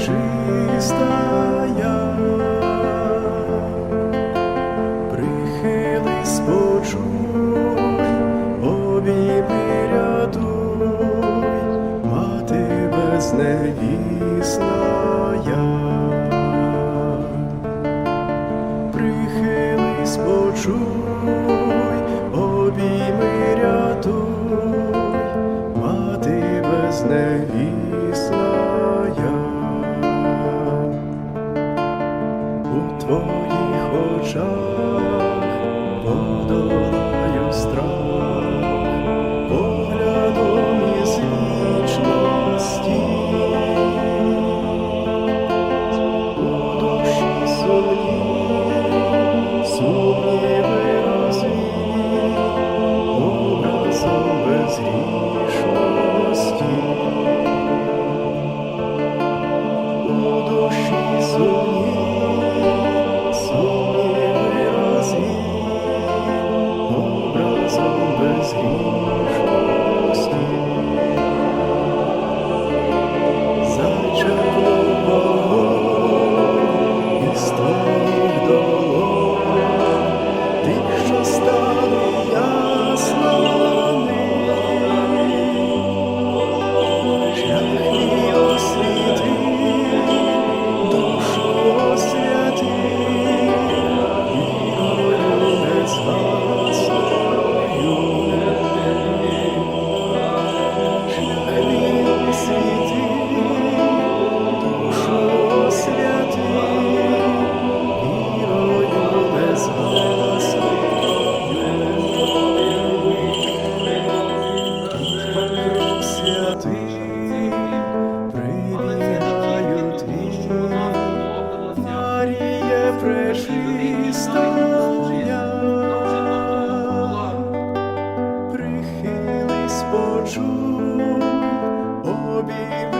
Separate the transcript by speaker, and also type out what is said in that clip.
Speaker 1: пречистая, прихились, почуй, обійми рятуй, мати безневісная. Прихились, почуй, обійми рятуй, мати безневісная. Твоїх очах подолаю страх, поглядом із вічності. У душі сумні, сумніви розвій, образом безгрішності. У душі сумні, Святий, прибігаю твій, Маріє пречистая, прихились, почуй, обійми